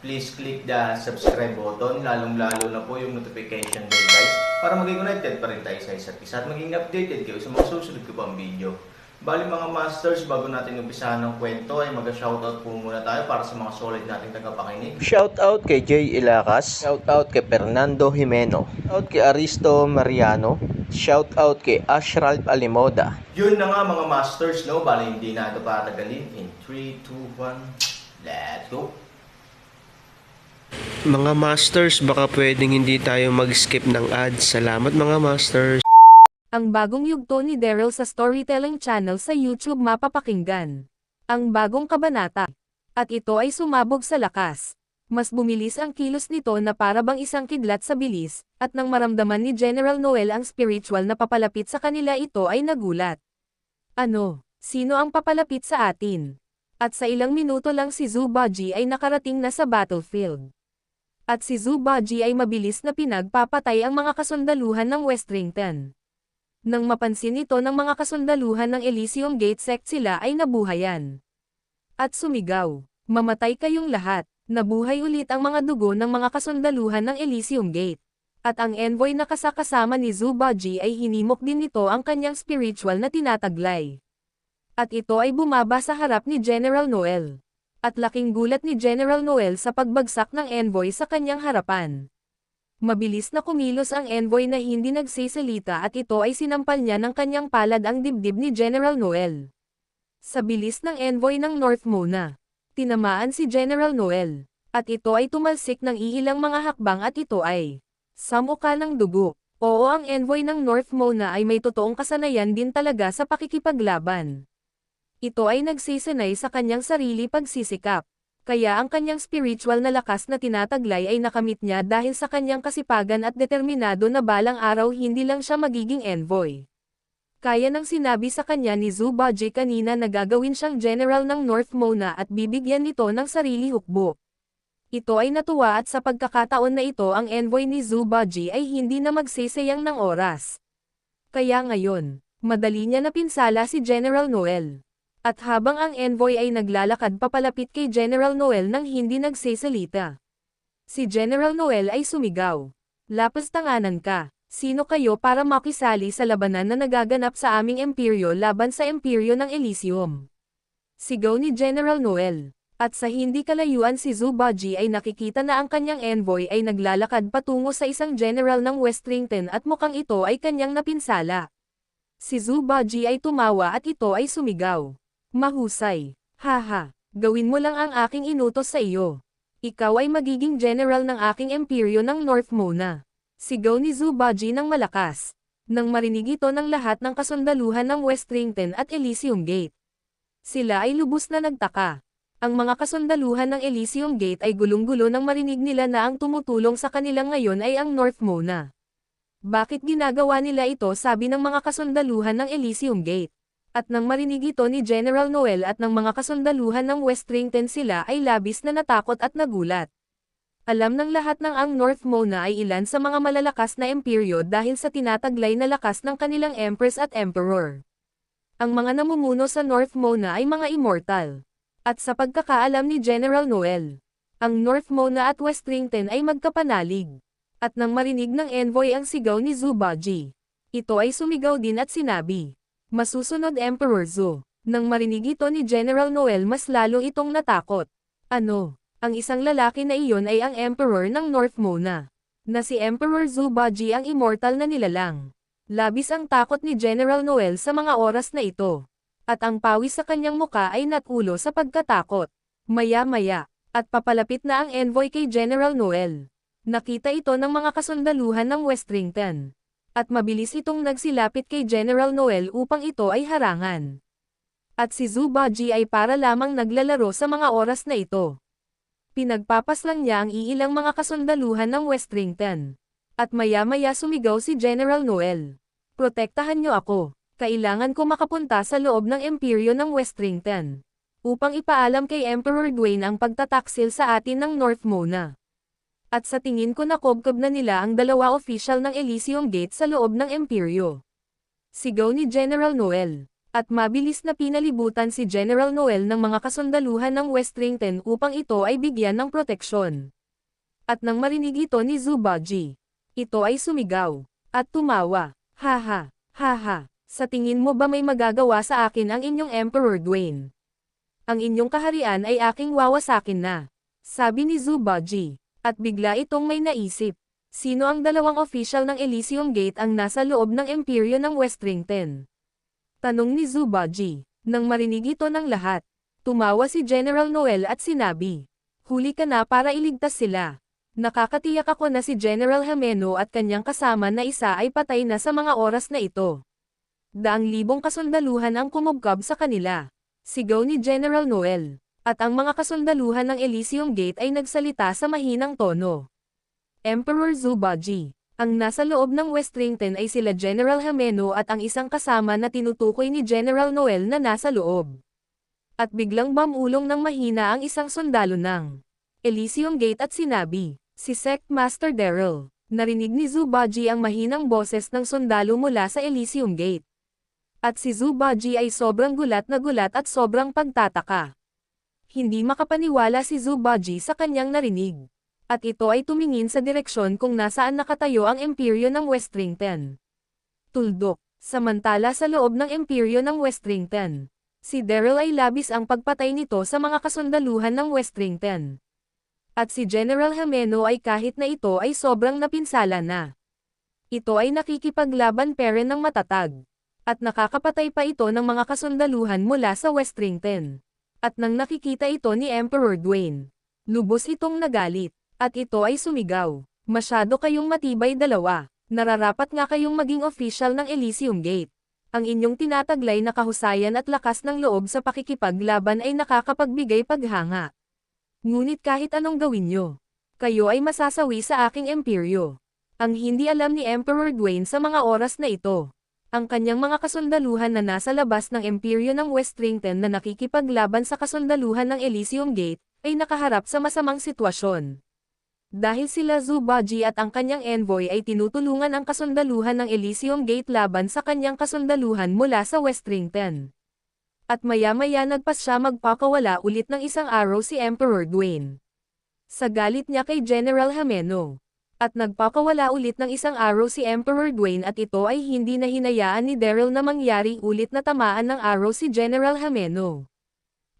please click the subscribe button, lalong-lalo na po yung notification bell guys, para maging connected pa rin tayo sa isa't isa at maging updated kayo sa mga susunod ko pang video. Bali mga masters, bago natin umpisahan ng kwento ay mag-shoutout po muna tayo para sa mga solid nating tagapakinig. Shoutout kay Jay Ilacas. Shoutout kay Fernando Jimeno. Shoutout kay Aristo Mariano. Shoutout kay Ashraf Alimoda. Yun na nga mga masters, no? Bali hindi na ito patagalin. In 3, 2, 1, let's go! Mga masters, baka pwedeng hindi tayo mag-skip ng ads. Salamat mga masters. Ang bagong yugto ni Daryl sa Storytelling Channel sa YouTube mapapakinggan. Ang bagong kabanata. At ito ay sumabog sa lakas. Mas bumilis ang kilos nito na para bang isang kidlat sa bilis, at nang maramdaman ni General Noel ang spiritual na papalapit sa kanila ito ay nagulat. Ano, sino ang papalapit sa atin? At sa ilang minuto lang si Zubaji ay nakarating na sa battlefield. At si Zubaji ay mabilis na pinagpapatay ang mga kasundaluhan ng Westrington. Nang mapansin ito ng mga kasundaluhan ng Elysium Gate sect sila ay nabuhayan. At sumigaw, mamatay kayong lahat, nabuhay ulit ang mga dugo ng mga kasundaluhan ng Elysium Gate. At ang envoy na kasakasama ni Zubaji ay hinimok din nito ang kanyang spiritual na tinataglay. At ito ay bumaba sa harap ni General Noel. At laking gulat ni General Noel sa pagbagsak ng envoy sa kanyang harapan. Mabilis na kumilos ang envoy na hindi nagsisalita at ito ay sinampal niya ng kanyang palad ang dibdib ni General Noel. Sa bilis ng envoy ng North Mona, tinamaan si General Noel, at ito ay tumalsik ng iilang mga hakbang at ito ay samuka ng dugo. Oo ang envoy ng North Mona ay may totoong kasanayan din talaga sa pakikipaglaban. Ito ay nagsisanay sa kanyang sarili pagsisikap. Kaya ang kanyang spiritual na lakas na tinataglay ay nakamit niya dahil sa kanyang kasipagan at determinado na balang araw hindi lang siya magiging envoy. Kaya nang sinabi sa kanya ni Zubaji kanina na gagawin siyang general ng North Mona at bibigyan nito ng sarili hukbo. Ito ay natuwa at sa pagkakataon na ito ang envoy ni Zubaji ay hindi na magsisayang ng oras. Kaya ngayon, madali niya napinsala si General Noel. At habang ang envoy ay naglalakad papalapit kay General Noel nang hindi nagsisalita. Si General Noel ay sumigaw. Lapas tanganan ka, sino kayo para makisali sa labanan na nagaganap sa aming imperyo laban sa imperyo ng Elysium? Sigaw ni General Noel. At sa hindi kalayuan si Zubaji ay nakikita na ang kanyang envoy ay naglalakad patungo sa isang general ng Westrington at mukhang ito ay kanyang napinsala. Si Zubaji ay tumawa at ito ay sumigaw. Mahusay. Haha, gawin mo lang ang aking inutos sa iyo. Ikaw ay magiging general ng aking imperyo ng North Mona. Sigaw ni Zubaji ng malakas. Nang marinig ito ng lahat ng kasundaluhan ng Westrington at Elysium Gate. Sila ay lubos na nagtaka. Ang mga kasundaluhan ng Elysium Gate ay gulong-gulo nang marinig nila na ang tumutulong sa kanila ngayon ay ang North Mona. Bakit ginagawa nila ito sabi ng mga kasundaluhan ng Elysium Gate? At nang marinig ito ni General Noel at ng mga kasundaluhan ng Westrington sila ay labis na natakot at nagulat. Alam ng lahat ng ang North Mona ay ilan sa mga malalakas na imperyo dahil sa tinataglay na lakas ng kanilang Empress at Emperor. Ang mga namumuno sa North Mona ay mga immortal. At sa pagkakaalam ni General Noel, ang North Mona at Westrington ay magkapanalig. At nang marinig ng envoy ang sigaw ni Zubaji, ito ay sumigaw din at sinabi, Masusunod Emperor Zu. Nang marinig ito ni General Noel mas lalo itong natakot. Ano, ang isang lalaki na iyon ay ang Emperor ng North Mona. Na si Emperor Zubaji ang immortal na nilalang. Labis ang takot ni General Noel sa mga oras na ito. At ang pawis sa kanyang muka ay natulo sa pagkatakot. Maya-maya, at papalapit na ang envoy kay General Noel. Nakita ito ng mga kasundaluhan ng Westrington. At mabilis itong nagsilapit kay General Noel upang ito ay harangan. At si Zubaji ay para lamang naglalaro sa mga oras na ito. Pinagpapaslang niya ang iilang mga kasundaluhan ng Westrington. At maya-maya sumigaw si General Noel. Protektahan niyo ako. Kailangan ko makapunta sa loob ng imperyo ng Westrington. Upang ipaalam kay Emperor Dwayne ang pagtataksil sa atin ng North Mona. At sa tingin ko nakobkob na nila ang dalawa official ng Elysium Gate sa loob ng imperyo. Sigaw ni General Noel. At mabilis na pinalibutan si General Noel ng mga kasundaluhan ng Westrington upang ito ay bigyan ng proteksyon. At nang marinig ito ni Zubaji, ito ay sumigaw, at tumawa, haha, haha, sa tingin mo ba may magagawa sa akin ang inyong Emperor Dwayne? Ang inyong kaharian ay aking wawasakin na, sabi ni Zubaji, at bigla itong may naisip. Sino ang dalawang official ng Elysium Gate ang nasa loob ng imperyo ng Westrington? Tanong ni Zubaji. Nang marinig ito ng lahat, tumawa si General Noel at sinabi, Huli ka na para iligtas sila. Nakakatiyak ako na si General Hameno at kanyang kasama na isa ay patay na sa mga oras na ito. Daang libong kasundaluhan ang kumugkab sa kanila. Sigaw ni General Noel. At ang mga kasundaluhan ng Elysium Gate ay nagsalita sa mahinang tono. Emperor Zubaji. Ang nasa loob ng Westrington ay sila General Hameno at ang isang kasama na tinutukoy ni General Noel na nasa loob. At biglang mamulong ng mahina ang isang sundalo ng Elysium Gate at sinabi, si Sect Master Daryl. Narinig ni Zubaji ang mahinang boses ng sundalo mula sa Elysium Gate. At si Zubaji ay sobrang gulat na gulat at sobrang pagtataka. Hindi makapaniwala si Zubaji sa kanyang narinig at ito ay tumingin sa direksyon kung nasaan nakatayo ang imperyo ng Westrington. Tuldok, samantala sa loob ng imperyo ng Westrington. Si Daryl ay labis ang pagpatay nito sa mga kasundaluhan ng Westrington. At si General Hameno ay kahit na ito ay sobrang napinsala na. Ito ay nakikipaglaban pere ng matatag. At nakakapatay pa ito ng mga kasundaluhan mula sa Westrington. At nang nakikita ito ni Emperor Dwayne, lubos itong nagalit. At ito ay sumigaw. Masyado kayong matibay dalawa. Nararapat nga kayong maging official ng Elysium Gate. Ang inyong tinataglay na kahusayan at lakas ng loob sa pakikipaglaban ay nakakapagbigay paghanga. Ngunit kahit anong gawin nyo, kayo ay masasawi sa aking imperyo. Ang hindi alam ni Emperor Dwayne sa mga oras na ito. Ang kanyang mga kasundaluhan na nasa labas ng imperyo ng Westrington na nakikipaglaban sa kasundaluhan ng Elysium Gate, ay nakaharap sa masamang sitwasyon. Dahil sila Zubaji at ang kanyang envoy ay tinutulungan ang kasundaluhan ng Elysium Gate laban sa kanyang kasundaluhan mula sa Westrington. At maya-maya nagpas siya magpakawala ulit ng isang araw si Emperor Dwayne. Sa galit niya kay General Hameno. At nagpakawala ulit ng isang araw si Emperor Dwayne at ito ay hindi na hinayaan ni Daryl na mangyari ulit na tamaan ng araw si General Hameno.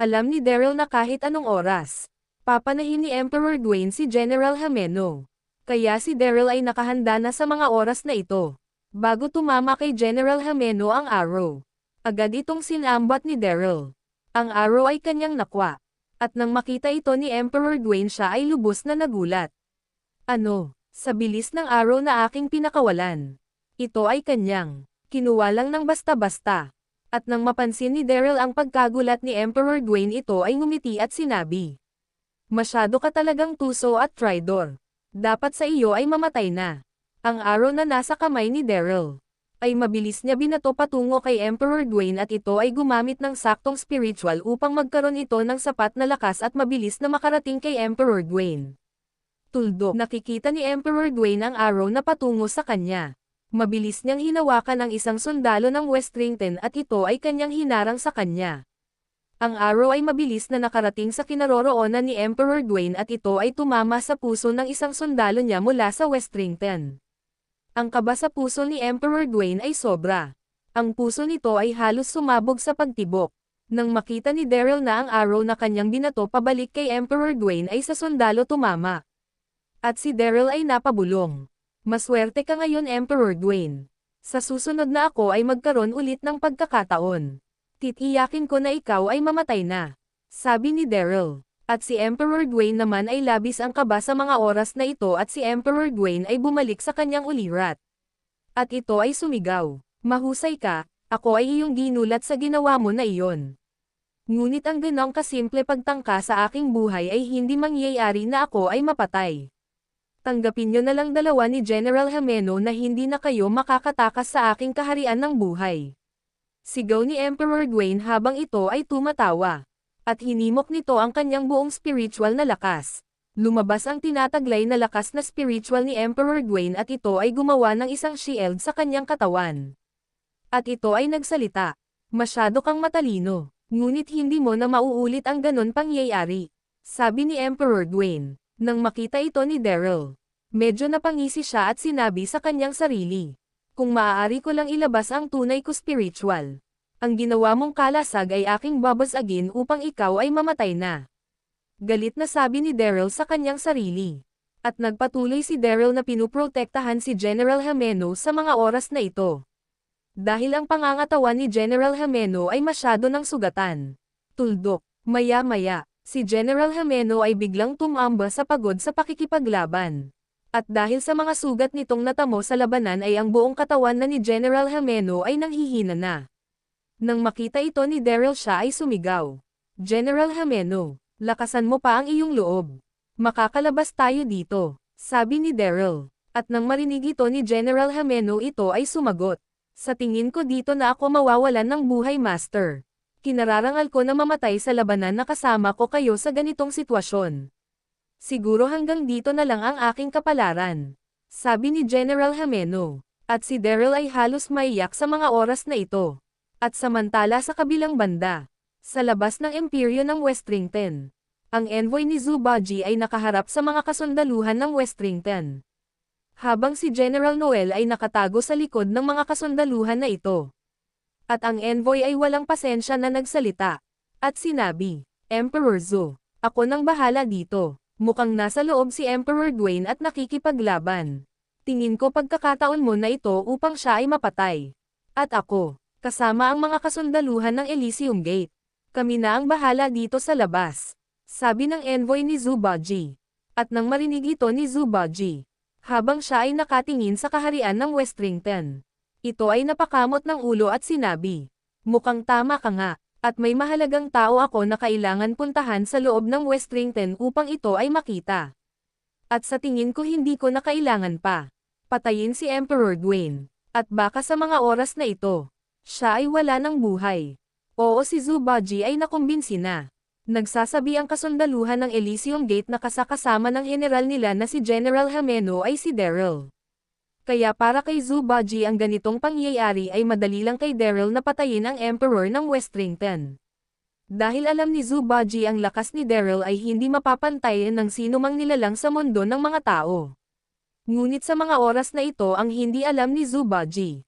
Alam ni Daryl na kahit anong oras, Papanahin ni Emperor Dwayne si General Hameno. Kaya si Daryl ay nakahanda na sa mga oras na ito. Bago tumama kay General Hameno ang arrow. Agad itong sinambat ni Daryl. Ang arrow ay kanyang nakwa. At nang makita ito ni Emperor Dwayne siya ay lubos na nagulat. Ano, sa bilis ng arrow na aking pinakawalan. Ito ay kanyang. Kinuha lang ng basta-basta. At nang mapansin ni Daryl ang pagkagulat ni Emperor Dwayne ito ay ngumiti at sinabi. Masyado ka talagang tuso at traidor. Dapat sa iyo ay mamatay na. Ang arrow na nasa kamay ni Daryl ay mabilis niya binato patungo kay Emperor Dwayne at ito ay gumamit ng saktong spiritual upang magkaroon ito ng sapat na lakas at mabilis na makarating kay Emperor Dwayne. Tuldo, nakikita ni Emperor Dwayne ang arrow na patungo sa kanya. Mabilis niyang hinawakan ang isang sundalo ng Westrington at ito ay kanyang hinarang sa kanya. Ang arrow ay mabilis na nakarating sa kinaroroonan ni Emperor Dwayne at ito ay tumama sa puso ng isang sundalo niya mula sa Westrington. Ang kaba sa puso ni Emperor Dwayne ay sobra. Ang puso nito ay halos sumabog sa pagtibok. Nang makita ni Daryl na ang arrow na kanyang binato pabalik kay Emperor Dwayne ay sa sundalo tumama. At si Daryl ay napabulong. Maswerte ka ngayon Emperor Dwayne. Sa susunod na ako ay magkaroon ulit ng pagkakataon. Titiyakin ko na ikaw ay mamatay na. Sabi ni Daryl. At si Emperor Dwayne naman ay labis ang kaba sa mga oras na ito at si Emperor Dwayne ay bumalik sa kanyang ulirat. At ito ay sumigaw. Mahusay ka, ako ay iyong ginulat sa ginawa mo na iyon. Ngunit ang ganong kasimple pagtangka sa aking buhay ay hindi mangyayari na ako ay mapatay. Tanggapin nyo na lang dalawa ni General Hameno na hindi na kayo makakatakas sa aking kaharian ng buhay. Sigaw ni Emperor Gwain habang ito ay tumatawa. At hinimok nito ang kanyang buong spiritual na lakas. Lumabas ang tinataglay na lakas na spiritual ni Emperor Gwain at ito ay gumawa ng isang shield sa kanyang katawan. At ito ay nagsalita. Masyado kang matalino, ngunit hindi mo na mauulit ang ganon pangyayari. Sabi ni Emperor Gwain. Nang makita ito ni Daryl, medyo napangisi siya at sinabi sa kanyang sarili. Kung maaari ko lang ilabas ang tunay ko spiritual. Ang ginawa mong kalasag ay aking babasagin upang ikaw ay mamatay na. Galit na sabi ni Daryl sa kanyang sarili. At nagpatuloy si Daryl na pinuprotektahan si General Hameno sa mga oras na ito. Dahil ang pangangatawan ni General Hameno ay masyado ng sugatan. Tuldok, maya-maya, si General Hameno ay biglang tumamba sa pagod sa pakikipaglaban. At dahil sa mga sugat nitong natamo sa labanan ay ang buong katawan na ni General Hameno ay nanghihina na. Nang makita ito ni Daryl siya ay sumigaw. General Hameno, lakasan mo pa ang iyong loob. Makakalabas tayo dito, sabi ni Daryl. At nang marinig ito ni General Hameno ito ay sumagot. Sa tingin ko dito na ako mawawalan ng buhay master. Kinararangal ko na mamatay sa labanan na kasama ko kayo sa ganitong sitwasyon. Siguro hanggang dito na lang ang aking kapalaran. Sabi ni General Hameno. At si Daryl ay halos maiyak sa mga oras na ito. At samantala sa kabilang banda, sa labas ng imperyo ng Westrington, ang envoy ni Zubaji ay nakaharap sa mga kasundaluhan ng Westrington. Habang si General Noel ay nakatago sa likod ng mga kasundaluhan na ito. At ang envoy ay walang pasensya na nagsalita. At sinabi, Emperor Zo, ako nang bahala dito. Mukhang nasa loob si Emperor Gwain at nakikipaglaban. Tingin ko pagkakataon mo na ito upang siya ay mapatay. At ako, kasama ang mga kasundaluhan ng Elysium Gate. Kami na ang bahala dito sa labas. Sabi ng envoy ni Zubaji. At nang marinig ito ni Zubaji, habang siya ay nakatingin sa kaharian ng Westrington. Ito ay napakamot ng ulo at sinabi, Mukhang tama ka nga, at may mahalagang tao ako na kailangan puntahan sa loob ng Westrington upang ito ay makita. At sa tingin ko hindi ko na kailangan pa. Patayin si Emperor Gwain. At baka sa mga oras na ito, siya ay wala ng buhay. Oo si Zubaji ay nakumbinsi na. Nagsasabi ang kasundaluhan ng Elysium Gate na kasakasama ng general nila na si General Hameno ay si Daryl. Kaya para kay Zubaji ang ganitong pangyayari ay madali lang kay Daryl na patayin ang Emperor ng Westrington. Dahil alam ni Zubaji ang lakas ni Daryl ay hindi mapapantayan ng sino mang nilalang sa mundo ng mga tao. Ngunit sa mga oras na ito ang hindi alam ni Zubaji.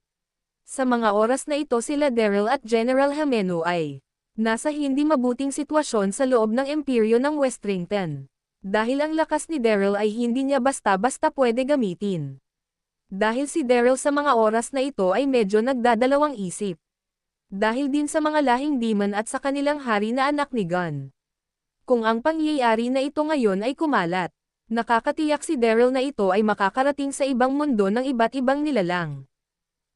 Sa mga oras na ito sila Daryl at General Hameno ay nasa hindi mabuting sitwasyon sa loob ng imperyo ng Westrington. Dahil ang lakas ni Daryl ay hindi niya basta-basta pwede gamitin. Dahil si Daryl sa mga oras na ito ay medyo nagdadalawang isip. Dahil din sa mga lahing demon at sa kanilang hari na anak ni Gun. Kung ang pangyayari na ito ngayon ay kumalat, nakakatiyak si Daryl na ito ay makakarating sa ibang mundo ng iba't ibang nilalang.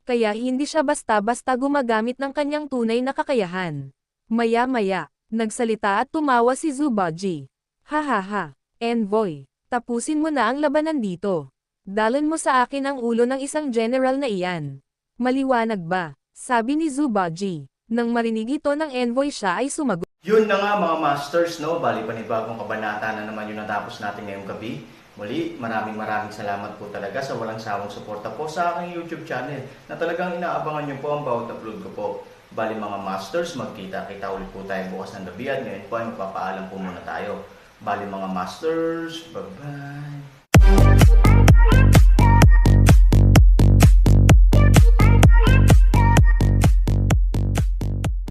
Kaya hindi siya basta-basta gumagamit ng kanyang tunay na kakayahan. Maya-maya, nagsalita at tumawa si Zubaji. Ha ha ha, envoy, tapusin mo na ang labanan dito. Dalan mo sa akin ang ulo ng isang general na iyan. Maliwanag ba? Sabi ni Zubaji. Nang marinig ito ng envoy siya ay sumagot. Yun na nga mga masters, no? Bali panibagong kabanata na naman yung natapos natin ngayong gabi. Muli, maraming maraming salamat po talaga sa walang sawang suporta po sa aking YouTube channel na talagang inaabangan nyo po ang bawat upload ko po. Bali mga masters, magkita-kita ulit po tayo bukas ng gabi at ngayon po ay magpapaalam po muna tayo. Bali mga masters, bye-bye!